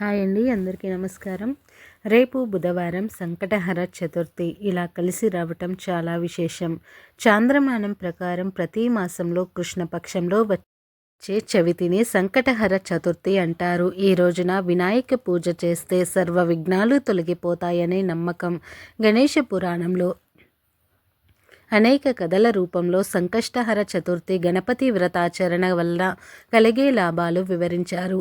Hi అండి అందరికీ నమస్కారం. రేపు బుధవారం సంకటహర చతుర్థి. ఇలా కలిసి రావటం చాలా విశేషం. చాంద్రమానం ప్రకారం ప్రతి మాసంలో కృష్ణపక్షంలో వచ్చే చవితిని సంకటహర చతుర్థి అంటారు. ఈ రోజున వినాయక పూజ చేస్తే సర్వ విఘ్నాలు తొలగిపోతాయనే నమ్మకం. గణేష పురాణంలో అనేక కథల రూపంలో సంకష్టహర చతుర్థి గణపతి వ్రతాచరణ వల్ల కలిగే లాభాలు వివరించారు.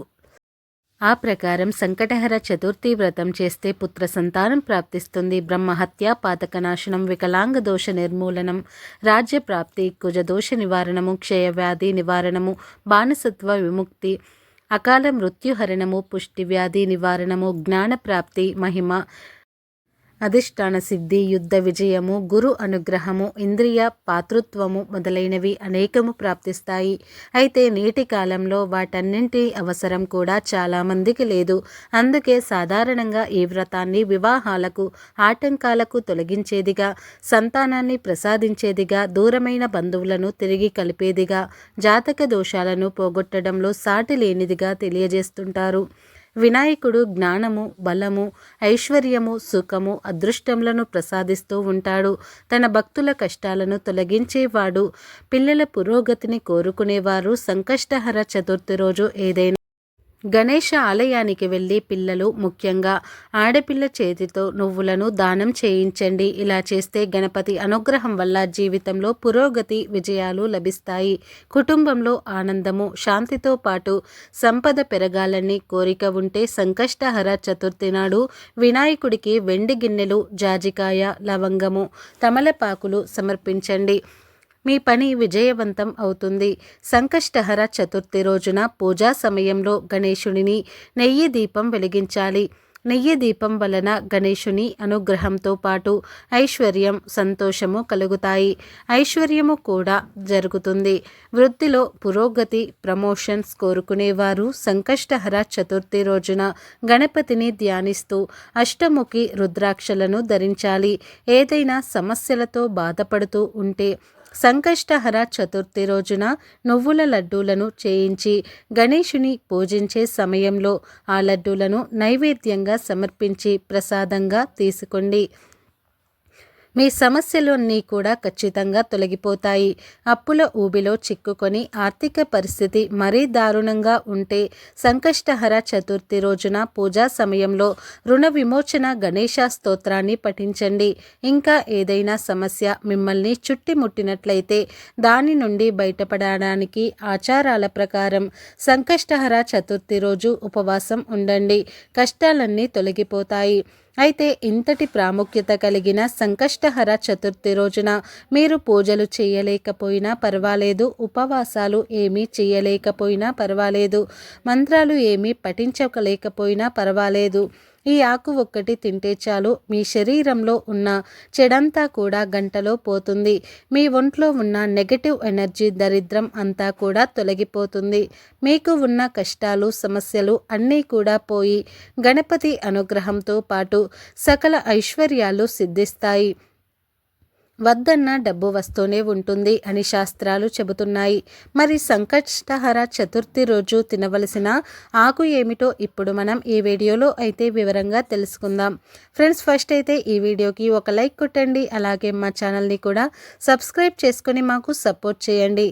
ఆ ప్రకారం సంకటహర చతుర్థి వ్రతం చేస్తే పుత్ర సంతానం ప్రాప్తిస్తుంది. బ్రహ్మహత్య పాతకనాశనం వికలాంగ దోష నిర్మూలనం రాజ్య ప్రాప్తి కుజదోష నివారణము క్షయవ్యాధి నివారణము బాణసత్వ విముక్తి అకాల మృత్యుహరణము పుష్టి వ్యాధి నివారణము జ్ఞానప్రాప్తి మహిమ అధిష్టాన సిద్ధి యుద్ధ విజయము గురు అనుగ్రహము ఇంద్రియ పాతృత్వము మొదలైనవి అనేకము ప్రాప్తిస్తాయి. అయితే నేటి కాలంలో వాటన్నింటి అవసరం కూడా చాలామందికి లేదు. అందుకే సాధారణంగా ఈ వ్రతాన్ని వివాహాలకు ఆటంకాలకు తొలగించేదిగా సంతానాన్ని ప్రసాదించేదిగా దూరమైన బంధువులను తిరిగి కలిపేదిగా జాతక దోషాలను పోగొట్టడంలో సాటి లేనిదిగా తెలియజేస్తుంటారు. వినాయకుడు జ్ఞానము బలము ఐశ్వర్యము సుఖము అదృష్టములను ప్రసాదిస్తూ ఉంటాడు. తన భక్తుల కష్టాలను తొలగించేవాడు. పిల్లల పురోగతిని కోరుకునేవారు. సంకష్టహర చతుర్థి రోజు ఏదైనా గణేష ఆలయానికి వెళ్ళి పిల్లలు ముఖ్యంగా ఆడపిల్ల చేతితో నువ్వులను దానం చేయించండి. ఇలా చేస్తే గణపతి అనుగ్రహం వల్ల జీవితంలో పురోగతి విజయాలు లభిస్తాయి. కుటుంబంలో ఆనందము శాంతితో పాటు సంపద పెరగాలని కోరిక ఉంటే సంకష్టహర చతుర్థి నాడు వినాయకుడికి వెండి గిన్నెలు జాజికాయ లవంగము తమలపాకులు సమర్పించండి. మీ పని విజయవంతం అవుతుంది. సంకష్టహర చతుర్థి రోజున పూజా సమయంలో గణేశుడిని నెయ్యి దీపం వెలిగించాలి. నెయ్యి దీపం వలన గణేశుని అనుగ్రహంతో పాటు ఐశ్వర్యం సంతోషము కలుగుతాయి. ఐశ్వర్యము కూడా జరుగుతుంది. వృత్తిలో పురోగతి ప్రమోషన్స్ కోరుకునేవారు సంకష్టహర చతుర్థి రోజున గణపతిని ధ్యానిస్తూ అష్టముఖి రుద్రాక్షలను ధరించాలి. ఏదైనా సమస్యలతో బాధపడుతూ ఉంటే సంకష్టహర చతుర్థి రోజున నువ్వుల లడ్డూలను చేయించి గణేషుని పూజించే సమయంలో ఆ లడ్డూలను నైవేద్యంగా సమర్పించి ప్రసాదంగా తీసుకోండి. మీ సమస్యలన్నీ కూడా ఖచ్చితంగా తొలగిపోతాయి. అప్పుల ఊబిలో చిక్కుకొని ఆర్థిక పరిస్థితి మరీ దారుణంగా ఉంటే సంకష్టహర చతుర్థి రోజున పూజా సమయంలో రుణ విమోచన గణేష స్తోత్రాన్ని పఠించండి. ఇంకా ఏదైనా సమస్య మిమ్మల్ని చుట్టిముట్టినట్లయితే దాని నుండి బయటపడడానికి ఆచారాల ప్రకారం సంకష్టహర చతుర్థి రోజు ఉపవాసం ఉండండి. కష్టాలన్నీ తొలగిపోతాయి. అయితే ఇంతటి ప్రాముఖ్యత కలిగిన సంకష్టహర చతుర్థి రోజున మీరు పూజలు చేయలేకపోయినా పర్వాలేదు ఉపవాసాలు ఏమీ చేయలేకపోయినా పర్వాలేదు మంత్రాలు ఏమీ పఠించలేకపోయినా పర్వాలేదు. ఈ ఆకు ఒక్కటి తింటే చాలు. మీ శరీరంలో ఉన్న చెడంతా కూడా గంటలో పోతుంది. మీ ఒంట్లో ఉన్న నెగటివ్ ఎనర్జీ దరిద్రం అంతా కూడా తొలగిపోతుంది. మీకు ఉన్న కష్టాలు సమస్యలు అన్నీ కూడా పోయి గణపతి అనుగ్రహంతో పాటు సకల ఐశ్వర్యాలు సిద్ధిస్తాయి. వద్దన్న డబ్బు వస్తూనే ఉంటుంది అని శాస్త్రాలు చెబుతున్నాయి. మరి సంకష్టహర చతుర్థి రోజు తినవలసిన ఆకు ఏమిటో ఇప్పుడు మనం ఈ వీడియోలో అయితే వివరంగా తెలుసుకుందాం. ఫ్రెండ్స్ ఫస్ట్ అయితే ఈ వీడియోకి ఒక లైక్ కొట్టండి. అలాగే మా ఛానల్ని కూడా సబ్స్క్రైబ్ చేసుకొని మాకు సపోర్ట్ చేయండి.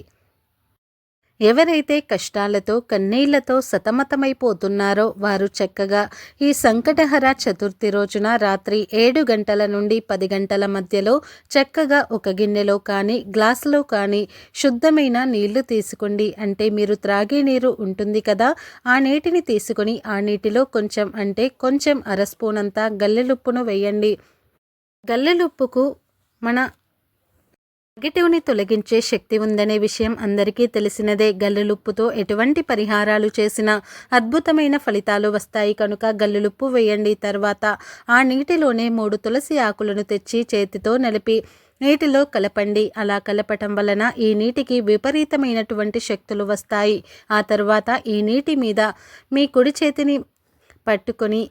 ఎవరైతే కష్టాలతో కన్నీళ్ళతో సతమతమైపోతున్నారో వారు చక్కగా ఈ సంకటహర చతుర్థి రోజున రాత్రి ఏడు గంటల నుండి పది గంటల మధ్యలో చక్కగా ఒక గిన్నెలో కానీ గ్లాసులో కానీ శుద్ధమైన నీళ్ళు తీసుకోండి. అంటే మీరు త్రాగే నీరు ఉంటుంది కదా ఆ నీటిని తీసుకొని ఆ నీటిలో కొంచెం అంటే కొంచెం అరస్పూనంతా గల్లెలుప్పును వేయండి. గల్లెలుప్పుకు మన నెగిటివ్ని తొలగించే శక్తి ఉందనే విషయం అందరికీ తెలిసినదే. గల్లులుప్పుతో ఎటువంటి పరిహారాలు చేసినా అద్భుతమైన ఫలితాలు వస్తాయి. కనుక గల్లులుప్పు వేయండి. తర్వాత ఆ నీటిలోనే మూడు తులసి ఆకులను తెచ్చి చేతితో నలిపి నీటిలో కలపండి. అలా కలపటం వలన ఈ నీటికి విపరీతమైనటువంటి శక్తులు వస్తాయి. ఆ తర్వాత ఈ నీటి మీద మీ కుడి చేతిని పట్టుకొని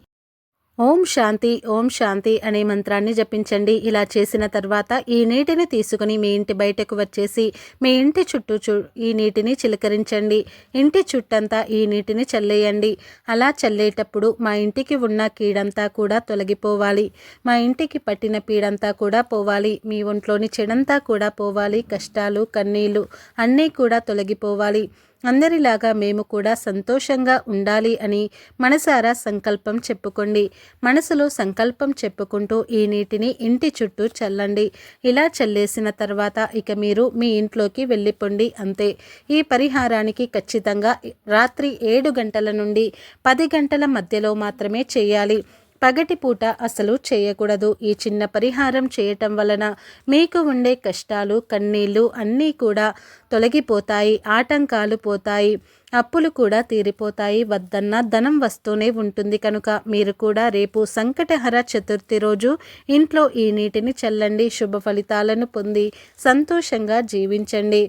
ఓం శాంతి ఓం శాంతి అనే మంత్రాన్ని జపించండి. ఇలా చేసిన తర్వాత ఈ నీటిని తీసుకుని మీ ఇంటి బయటకు వచ్చేసి మీ ఇంటి చుట్టూ చు ఈ నీటిని చిలకరించండి. ఇంటి చుట్టంతా ఈ నీటిని చల్లేయండి. అలా చల్లేటప్పుడు మా ఇంటికి ఉన్న కీడంతా కూడా తొలగిపోవాలి. మా ఇంటికి పట్టిన పీడంతా కూడా పోవాలి. మీ ఒంట్లోని చెడంతా కూడా పోవాలి. కష్టాలు కన్నీళ్ళు అన్నీ కూడా తొలగిపోవాలి. అందరిలాగా మేము కూడా సంతోషంగా ఉండాలి అని మనసారా సంకల్పం చెప్పుకోండి. మనసులో సంకల్పం చెప్పుకుంటూ ఈ నీటిని ఇంటి చుట్టూ చల్లండి. ఇలా చల్లేసిన తర్వాత ఇక మీరు మీ ఇంట్లోకి వెళ్ళిపోండి అంతే. ఈ పరిహారానికి ఖచ్చితంగా రాత్రి ఏడు గంటల నుండి పది గంటల మధ్యలో మాత్రమే చేయాలి. పగటిపూట అసలు చేయకూడదు. ఈ చిన్న పరిహారం చేయటం వలన మీకు ఉండే కష్టాలు కన్నీళ్ళు అన్నీ కూడా తొలగిపోతాయి ఆటంకాలు పోతాయి అప్పులు కూడా తీరిపోతాయి. వద్దన్న ధనం వస్తూనే ఉంటుంది కనుక మీరు కూడా రేపు సంకటహర చతుర్థి రోజు ఇంట్లో ఈ నీటిని చల్లండి. శుభ ఫలితాలను పొంది సంతోషంగా జీవించండి.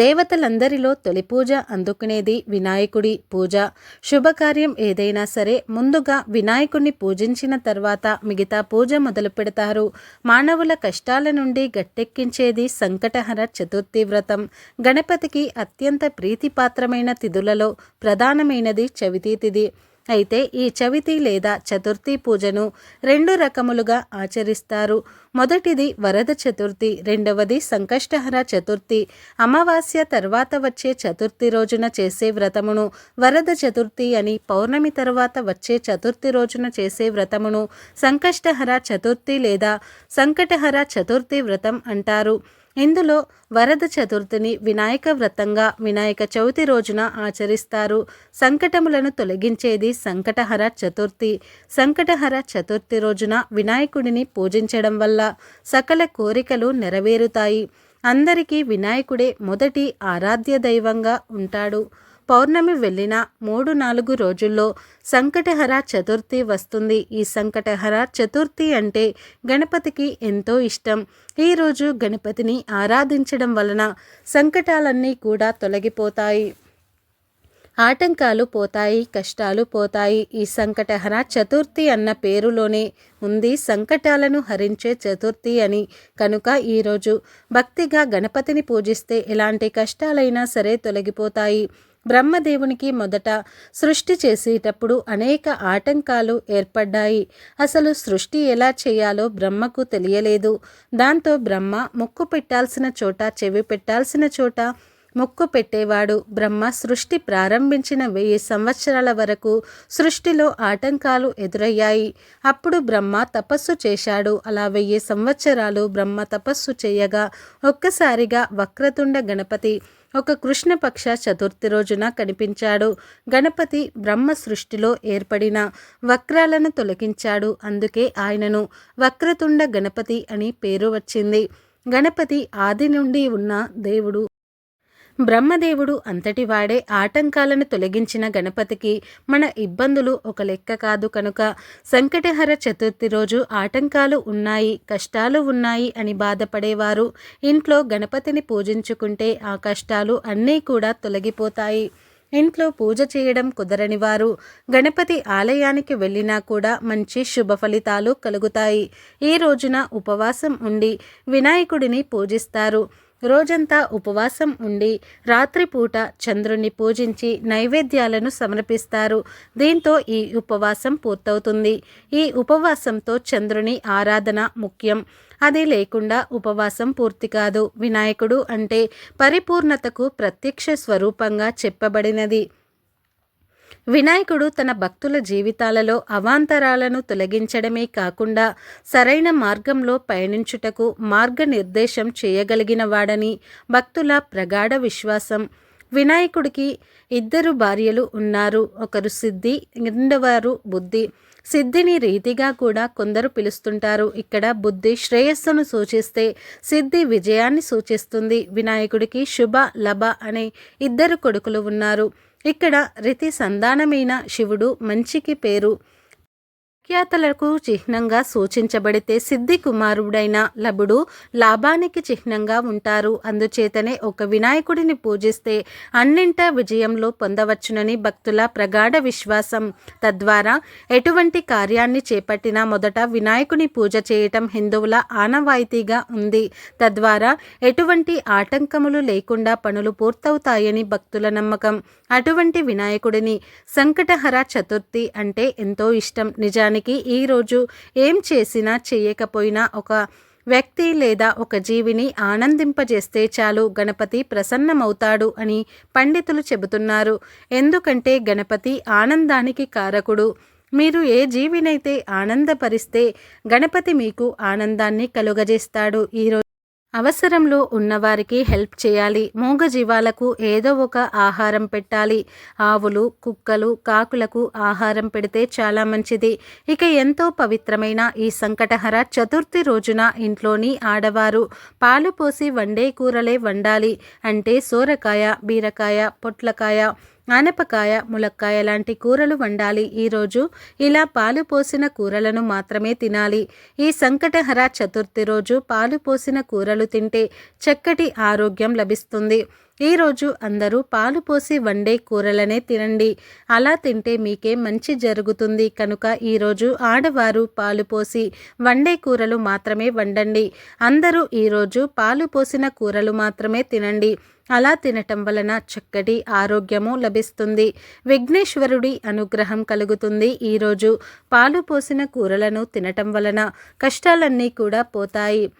దేవతలందరిలో తొలి పూజ అందుకునేది వినాయకుడి పూజ. శుభకార్యం ఏదైనా సరే ముందుగా వినాయకుడిని పూజించిన తర్వాత మిగతా పూజ మొదలు పెడతారు. మానవుల కష్టాల నుండి గట్టెక్కించేది సంకటహర చతుర్థి వ్రతం. గణపతికి అత్యంత ప్రీతిపాత్రమైన తిథులలో ప్రధానమైనది చవితి తిథి. అయితే ఈ చవితి లేదా చతుర్థి పూజను రెండు రకములుగా ఆచరిస్తారు. మొదటిది వరద చతుర్థి రెండవది సంకష్టహర చతుర్థి. అమావాస్య తర్వాత వచ్చే చతుర్థి రోజున చేసే వ్రతమును వరద చతుర్థి అని పౌర్ణమి తర్వాత వచ్చే చతుర్థి రోజున చేసే వ్రతమును సంకష్టహర చతుర్థి లేదా సంకటహర చతుర్థి వ్రతం అంటారు. ఇందులో వరద చతుర్థిని వినాయక వ్రతంగా వినాయక చవితి రోజున ఆచరిస్తారు. సంకటములను తొలగించేది సంకటహర చతుర్థి. సంకటహర చతుర్థి రోజున వినాయకుడిని పూజించడం వల్ల సకల కోరికలు నెరవేరుతాయి. అందరికీ వినాయకుడే మొదటి ఆరాధ్య దైవంగా ఉంటాడు. పౌర్ణమి వెళ్ళిన మూడు నాలుగు రోజుల్లో సంకటహర చతుర్థి వస్తుంది. ఈ సంకటహర చతుర్థి అంటే గణపతికి ఎంతో ఇష్టం. ఈరోజు గణపతిని ఆరాధించడం వలన సంకటాలన్నీ కూడా తొలగిపోతాయి. ఆటంకాలు పోతాయి కష్టాలు పోతాయి. ఈ సంకటహర చతుర్థి అన్న పేరులోనే ఉంది సంకటాలను హరించే చతుర్థి అని. కనుక ఈరోజు భక్తిగా గణపతిని పూజిస్తే ఎలాంటి కష్టాలైనా సరే తొలగిపోతాయి. బ్రహ్మదేవునికి మొదట సృష్టి చేసేటప్పుడు అనేక ఆటంకాలు ఏర్పడ్డాయి. అసలు సృష్టి ఎలా చేయాలో బ్రహ్మకు తెలియలేదు. దాంతో బ్రహ్మ ముక్కు పెట్టాల్సిన చోట చెవి పెట్టాల్సిన చోట మొక్కు పెట్టేవాడు. బ్రహ్మ సృష్టి ప్రారంభించిన వెయ్యి సంవత్సరాల వరకు సృష్టిలో ఆటంకాలు ఎదురయ్యాయి. అప్పుడు బ్రహ్మ తపస్సు చేశాడు. అలా వెయ్యి సంవత్సరాలు బ్రహ్మ తపస్సు చేయగా ఒక్కసారిగా వక్రతుండ గణపతి ఒక కృష్ణపక్ష చతుర్థి రోజున కనిపించాడు. గణపతి బ్రహ్మ సృష్టిలో ఏర్పడిన వక్రాలను తొలగించాడు. అందుకే ఆయనను వక్రతుండ గణపతి అని పేరు వచ్చింది. గణపతి ఆది నుండి ఉన్న దేవుడు. బ్రహ్మదేవుడు అంతటివాడే ఆటంకాలను తొలగించిన గణపతికి మన ఇబ్బందులు ఒక లెక్క కాదు కనుక సంకటహర చతుర్థి రోజు ఆటంకాలు ఉన్నాయి కష్టాలు ఉన్నాయి అని బాధపడేవారు. ఇంట్లో గణపతిని పూజించుకుంటే ఆ కష్టాలు అన్నీ కూడా తొలగిపోతాయి. ఇంట్లో పూజ చేయడం కుదరని వారు గణపతి ఆలయానికి వెళ్ళినా కూడా మంచి శుభ ఫలితాలు కలుగుతాయి. ఈ రోజున ఉపవాసం ఉండి వినాయకుడిని పూజిస్తారు. రోజంతా ఉపవాసం ఉండి రాత్రిపూట చంద్రుణ్ణి పూజించి నైవేద్యాలను సమర్పిస్తారు. దీంతో ఈ ఉపవాసం పూర్తవుతుంది. ఈ ఉపవాసంతో చంద్రుని ఆరాధన ముఖ్యం. అది లేకుండా ఉపవాసం పూర్తి కాదు. వినాయకుడు అంటే పరిపూర్ణతకు ప్రత్యక్ష స్వరూపంగా చెప్పబడినది. వినాయకుడు తన భక్తుల జీవితాలలో అవాంతరాలను తొలగించడమే కాకుండా సరైన మార్గంలో పయనించుటకు మార్గనిర్దేశం చేయగలిగిన వాడని భక్తుల ప్రగాఢ విశ్వాసం. వినాయకుడికి ఇద్దరు భార్యలు ఉన్నారు. ఒకరు సిద్ధి రెండవారు బుద్ధి. సిద్ధిని రీతిగా కూడా కొందరు పిలుస్తుంటారు. ఇక్కడ బుద్ధి శ్రేయస్సును సూచిస్తే సిద్ధి విజయాన్ని సూచిస్తుంది. వినాయకుడికి శుభ లభ అనే ఇద్దరు కొడుకులు ఉన్నారు. ఇక్కడ రితి సంధానమైన శివుడు మంచికి పేరు వ్యాఖ్యాతలకు చిహ్నంగా సూచించబడితే సిద్ధి కుమారుడైన లభుడు లాభానికి చిహ్నంగా ఉంటారు. అందుచేతనే ఒక వినాయకుడిని పూజిస్తే అన్నింటా విజయంలో పొందవచ్చునని భక్తుల ప్రగాఢ విశ్వాసం. తద్వారా ఎటువంటి కార్యాన్ని చేపట్టినా మొదట వినాయకుని పూజ చేయటం హిందువుల ఆనవాయితీగా ఉంది. తద్వారా ఎటువంటి ఆటంకములు లేకుండా పనులు పూర్తవుతాయని భక్తుల నమ్మకం. అటువంటి వినాయకుడిని సంకటహర చతుర్థి అంటే ఎంతో ఇష్టం. నిజానికి ఈ ఈరోజు ఏం చేసినా చేయకపోయినా ఒక వ్యక్తి లేదా ఒక జీవిని ఆనందింపజేస్తే చాలు గణపతి ప్రసన్నమవుతాడు అని పండితులు చెబుతున్నారు. ఎందుకంటే గణపతి ఆనందానికి కారకుడు. మీరు ఏ జీవినైతే ఆనందపరిస్తే గణపతి మీకు ఆనందాన్ని కలుగజేస్తాడు. ఈరోజు అవసరంలో ఉన్నవారికి హెల్ప్ చేయాలి. మూగజీవాలకు ఏదో ఒక ఆహారం పెట్టాలి. ఆవులు కుక్కలు కాకులకు ఆహారం పెడితే చాలా మంచిది. ఇక ఎంతో పవిత్రమైన ఈ సంకటహర చతుర్థి రోజున ఇంట్లోని ఆడవారు పాలు పోసి వండే కూరలే వండాలి. అంటే సోరకాయ బీరకాయ పొట్లకాయ ఆనపకాయ ములక్కాయ లాంటి కూరలు వండాలి. ఈరోజు ఇలా పాలు పోసిన కూరలను మాత్రమే తినాలి. ఈ సంకటహర చతుర్థి రోజు పాలు పోసిన కూరలు తింటే చక్కటి ఆరోగ్యం లభిస్తుంది. ఈరోజు అందరూ పాలు పోసి వండే కూరలనే తినండి. అలా తింటే మీకే మంచి జరుగుతుంది. కనుక ఈరోజు ఆడవారు పాలు పోసి వండే కూరలు మాత్రమే వండండి. అందరూ ఈరోజు పాలు పోసిన కూరలు మాత్రమే తినండి. అలా తినటం వలన చక్కటి ఆరోగ్యము లభిస్తుంది. విఘ్నేశ్వరుడి అనుగ్రహం కలుగుతుంది. ఈరోజు పాలు పోసిన కూరలను తినటం వలన కష్టాలన్నీ కూడా పోతాయి.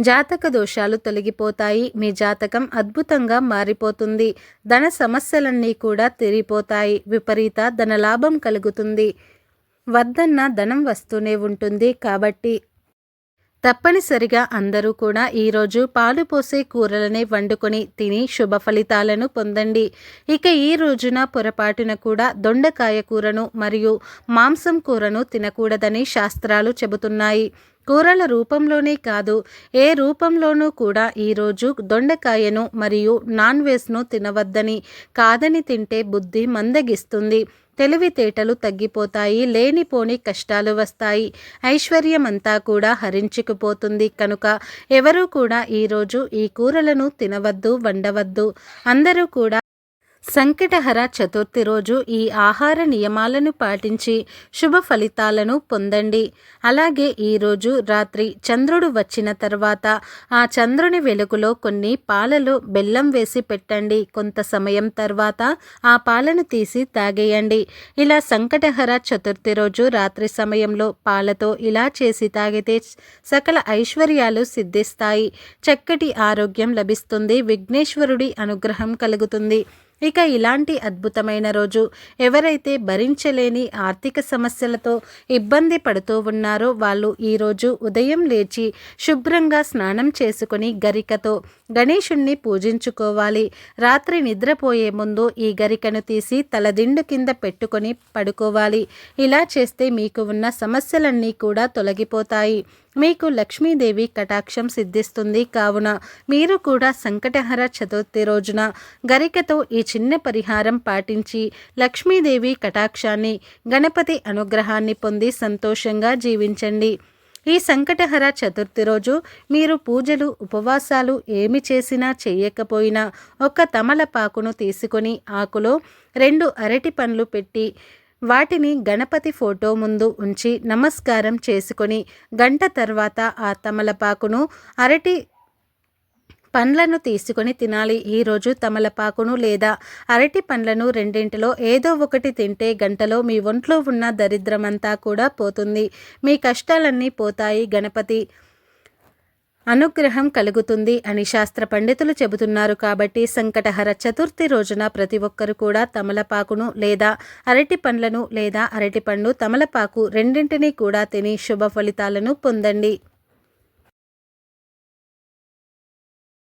జాతక దోషాలు తొలగిపోతాయి. మీ జాతకం అద్భుతంగా మారిపోతుంది. ధన సమస్యలన్నీ కూడా తీరిపోతాయి. విపరీత ధనలాభం కలుగుతుంది. వద్దన్న ధనం వస్తూనే ఉంటుంది. కాబట్టి తప్పనిసరిగా అందరూ కూడా ఈరోజు పాలు పోసే కూరలనే వండుకొని తిని శుభ ఫలితాలను పొందండి. ఇక ఈ రోజున పొరపాటున కూడా దొండకాయ కూరను మరియు మాంసం కూరను తినకూడదని శాస్త్రాలు చెబుతున్నాయి. కూరల రూపంలోనే కాదు ఏ రూపంలోనూ కూడా ఈరోజు దొండకాయను మరియు నాన్ వెజ్ను తినవద్దని కాదని తింటే బుద్ధి మందగిస్తుంది. తెలివితేటలు తగ్గిపోతాయి లేనిపోని కష్టాలు వస్తాయి. ఐశ్వర్యమంతా కూడా హరించుకుపోతుంది కనుక ఎవరూ కూడా ఈరోజు ఈ కూరలను తినవద్దు వండవద్దు. అందరూ కూడా సంకటహర చతుర్థి రోజు ఈ ఆహార నియమాలను పాటించి శుభ ఫలితాలను పొందండి. అలాగే ఈరోజు రాత్రి చంద్రుడు వచ్చిన తర్వాత ఆ చంద్రుని వెలుగులో కొన్ని పాలలో బెల్లం వేసి పెట్టండి. కొంత సమయం తర్వాత ఆ పాలను తీసి తాగేయండి. ఇలా సంకటహర చతుర్థి రోజు రాత్రి సమయంలో పాలతో ఇలా చేసి తాగితే సకల ఐశ్వర్యాలు సిద్ధిస్తాయి. చక్కటి ఆరోగ్యం లభిస్తుంది. విఘ్నేశ్వరుడి అనుగ్రహం కలుగుతుంది. ఇక ఇలాంటి అద్భుతమైన రోజు ఎవరైతే భరించలేని ఆర్థిక సమస్యలతో ఇబ్బంది పడుతూ ఉన్నారో వాళ్ళు ఈరోజు ఉదయం లేచి శుభ్రంగా స్నానం చేసుకుని గరికతో గణేషుణ్ణి పూజించుకోవాలి. రాత్రి నిద్రపోయే ముందు ఈ గరికను తీసి తలదిండు కింద పెట్టుకొని పడుకోవాలి. ఇలా చేస్తే మీకు ఉన్న సమస్యలన్నీ కూడా తొలగిపోతాయి. మీకు లక్ష్మీదేవి కటాక్షం సిద్ధిస్తుంది కావున మీరు కూడా సంకటహర చతుర్థి రోజున గరికతో ఈ చిన్న పరిహారం పాటించి లక్ష్మీదేవి కటాక్షాన్ని గణపతి అనుగ్రహాన్ని పొంది సంతోషంగా జీవించండి. ఈ సంకటహర చతుర్థి రోజు మీరు పూజలు ఉపవాసాలు ఏమి చేసినా చేయకపోయినా ఒక తమలపాకును తీసుకొని ఆకులో రెండు అరటి పండ్లు పెట్టి వాటిని గణపతి ఫోటో ముందు ఉంచి నమస్కారం చేసుకొని గంట తర్వాత ఆ తమలపాకును అరటి పండ్లను తీసుకొని తినాలి. ఈరోజు తమలపాకును లేదా అరటి పండ్లను రెండింటిలో ఏదో ఒకటి తింటే గంటలో మీ ఒంట్లో ఉన్న దరిద్రమంతా కూడా పోతుంది. మీ కష్టాలన్నీ పోతాయి గణపతి. అనుగ్రహం కలుగుతుంది అని శాస్త్ర పండితులు చెబుతున్నారు కాబట్టి సంకటహర చతుర్థి రోజున ప్రతి ఒక్కరు కూడా తమలపాకును లేదా అరటి పండ్లను లేదా అరటిపండు తమలపాకు రెండింటినీ కూడా తిని శుభ ఫలితాలను పొందండి.